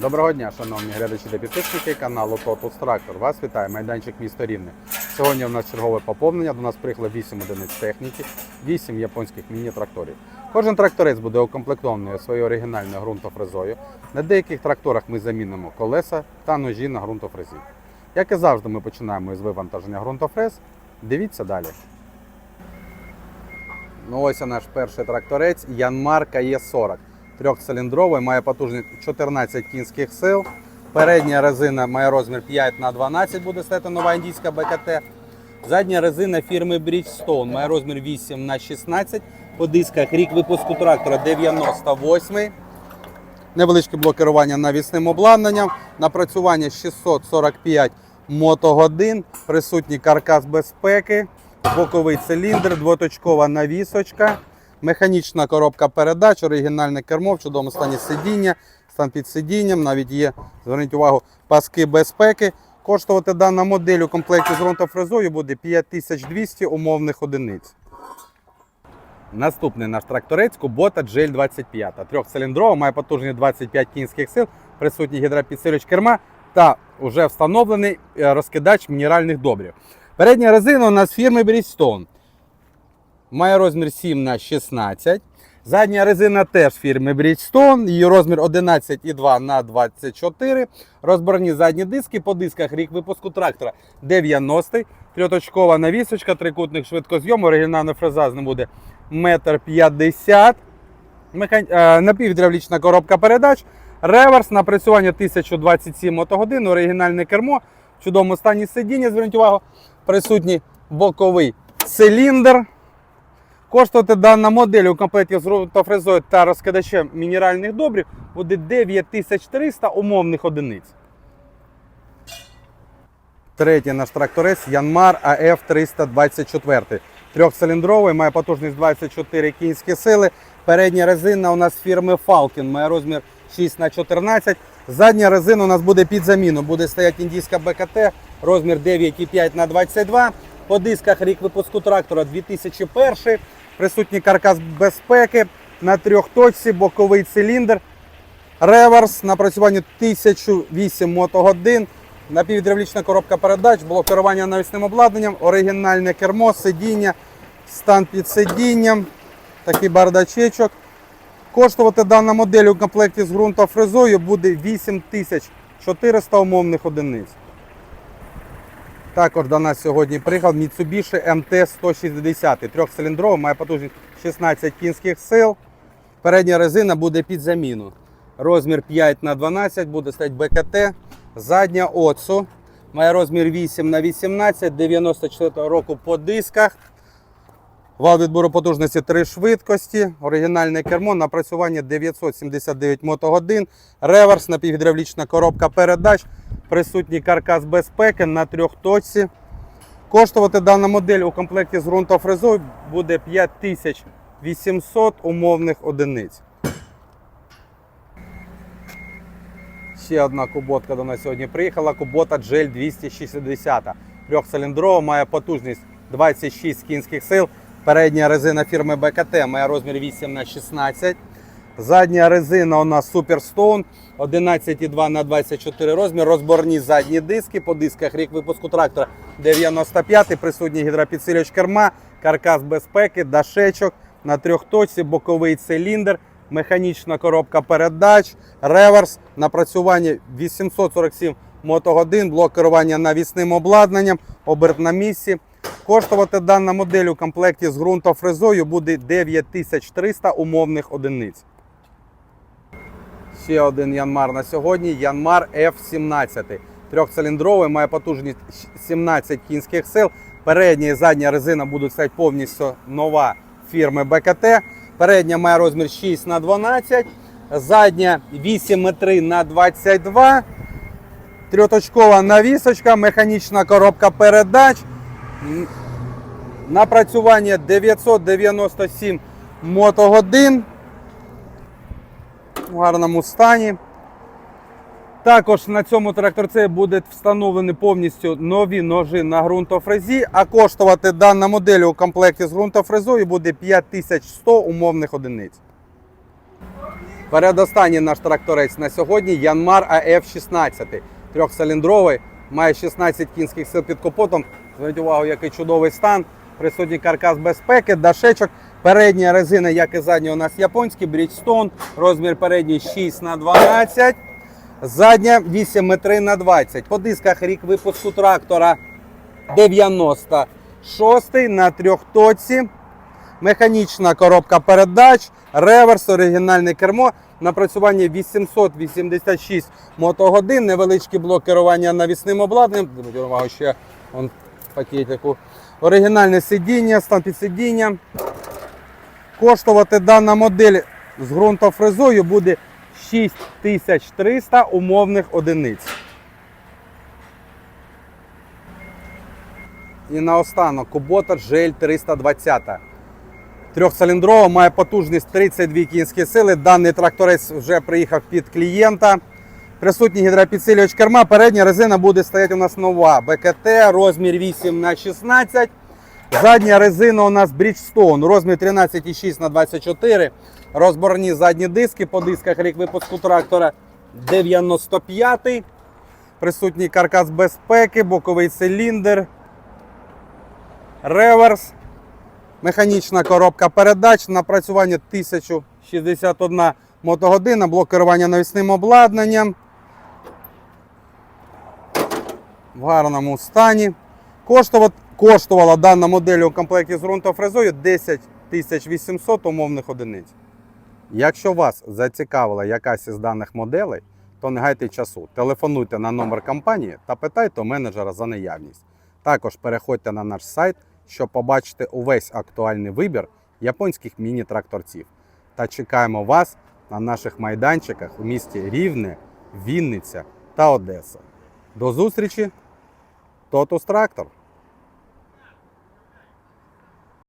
Доброго дня, шановні глядачі та підписники каналу Totus Tractor. Вас вітає майданчик місто Рівне. Сьогодні у нас чергове поповнення. До нас приїхало 8 одиниць техніки, 8 японських міні-тракторів. Кожен тракторець буде укомплектований своєю оригінальною ґрунтофрезою. На деяких тракторах ми замінимо колеса та ножі на ґрунтофрезі. Як і завжди, ми починаємо із вивантаження ґрунтофрез. Дивіться далі. Ну ось наш перший тракторець Янмар КЕ40. Трьохциліндровий, має потужність 14 кінських сил. Передня резина має розмір 5 на 12 буде стати нова індійська БКТ. Задня резина фірми Bridgestone має розмір 8 на 16 По дисках рік випуску трактора 98 Невеличке блокування навісним обладнанням. Напрацювання 645 мотогодин. Присутній каркас безпеки, боковий циліндр, двоточкова навісочка, механічна коробка передач, оригінальне кермо, в чудовому стані сидіння, стан під сидінням, навіть є, зверніть увагу, паски безпеки. Коштувати дана модель у комплекті з ґрунтофрезою буде 5200 умовних одиниць. Наступний наш тракторець Кубота GL 25. Трьохциліндрова, має потужність 25 кінських сил, присутній гідропідсилювач керма та вже встановлений е, розкидач мінеральних добрив. Передня резина у нас фірми Bridgestone. Має розмір 7 на 16. Задня резина теж фірми Bridgestone. Її розмір 11,2 на 24. Розборні задні диски. По дисках рік випуску трактора 90. Трьоточкова навісочка, трикутник швидкозйом. Оригінальна фреза з ним буде 1,50 м. Е, коробка передач. Реверс, напрацювання 1027 мотогодин, оригінальне кермо. В чудовому стані сидіння, зверніть увагу, присутній боковий циліндр. Коштувати дана модель у комплекті з ґрунтофрезою та розкидачем мінеральних добрив буде 9300 умовних одиниць. Третій наш тракторець Янмар АФ 324. Трьохциліндровий, має потужність 24 кінські сили. Передня резина у нас фірми Falcon, має розмір 6 на 14 Задня резина у нас буде під заміну. Буде стояти індійська БКТ, розмір 9,5 на 22 По дисках рік випуску трактора 2001. Присутній каркас безпеки на трьох точці, боковий циліндр. Реверс, напрацювання 1008 мотогодин, напівгідравлічна коробка передач, блок керування навісним обладнанням, оригінальне кермо, сидіння, стан під сидінням, такий бардачечок. Коштувати дана модель у комплекті з ґрунтофрезою буде 8400 умовних одиниць. Також до нас сьогодні приїхав Mitsubishi MT-160. Трьохциліндровий, має потужність 16 кінських сил. Передня резина буде під заміну. Розмір 5 на 12 буде стоять БКТ. Задня Отсу. Має розмір 8 на 18 94 року по дисках. Вал відбору потужності 3 швидкості, оригінальне кермо, напрацювання 979 мотогодин, реверс, напівгідравлічна коробка передач, присутній каркас безпеки на трьох точці. Коштувати дана модель у комплекті з ґрунтофрезою буде 5800 умовних одиниць. Ще одна куботка до нас сьогодні приїхала. Кубота GL 260. Трьохциліндрова, має потужність 26 кінських сил. Передня резина фірми БКТ має розмір 8 на 16 Задня резина у нас Superstone 11,2 на 24 розмір. Розборні задні диски. По дисках рік випуску трактора 95 Присутній гідропідсилювач керма, каркас безпеки, дашечок на трьох точці, боковий циліндр, механічна коробка передач, реверс, напрацювання 847 мотогодин, блок керування навісним обладнанням, оберт на місці. Коштувати дана модель у комплекті з ґрунтофрезою буде 9300 умовних одиниць. Ще один Янмар на сьогодні. Янмар F17. Трьохциліндровий, має потужність 17 кінських сил. Передня і задня резина будуть стати повністю нова фірми БКТ. Передня має розмір 6 на 12 задня 8,3 на 22 Трьоточкова навісочка, механічна коробка передач. Напрацювання 997 мотогодин в гарному стані. Також на цьому тракторці будуть встановлені повністю нові ножі на ґрунтофрезі, а коштувати дана модель у комплекті з ґрунтофрезою буде 5100 умовних одиниць. Передостанній наш тракторець на сьогодні Янмар АФ-16. Трьохциліндровий, має 16 кінських сил під капотом. Зверніть увагу, який чудовий стан. Присутній каркас безпеки, дашечок. Передня резина, як і задня, у нас японський, Bridgestone. Розмір передній 6 на 12 Задня 8,3 на 20 По дисках рік випуску трактора 96 на трьохтоці. Механічна коробка передач, реверс, оригінальне кермо. Напрацювання 886 мотогодин, невеличкий блок керування навісним обладнанням. Ще он пакетику. Оригінальне сидіння, стан під сидіння. Коштувати дана модель з ґрунтофрезою буде 6300 умовних одиниць. І наостанок Kubota GL 320. Трьохциліндрова, має потужність 32 кінські сили. Даний тракторець вже приїхав під клієнта. Присутній гідропідсилювач керма. Передня резина буде стояти у нас нова. БКТ, розмір 8 на 16 Задня резина у нас Bridgestone, розмір 13,6 на 24 Розборні задні диски. По дисках рік випуску трактора 95 Присутній каркас безпеки, боковий циліндр, реверс. Механічна коробка передач, напрацювання 1061 мотогодина, блок керування навісним обладнанням. В гарному стані. Коштувала, дана модель у комплекті з ґрунтофрезою 10 800 умовних одиниць. Якщо вас зацікавила якась із даних моделей, то не гайте часу. Телефонуйте на номер компанії та питайте у менеджера за наявність. Також переходьте на наш сайт, щоб побачити увесь актуальний вибір японських міні-тракторців. Та чекаємо вас на наших майданчиках у місті Рівне, Вінниця та Одеса. До зустрічі! Тотус Трактор!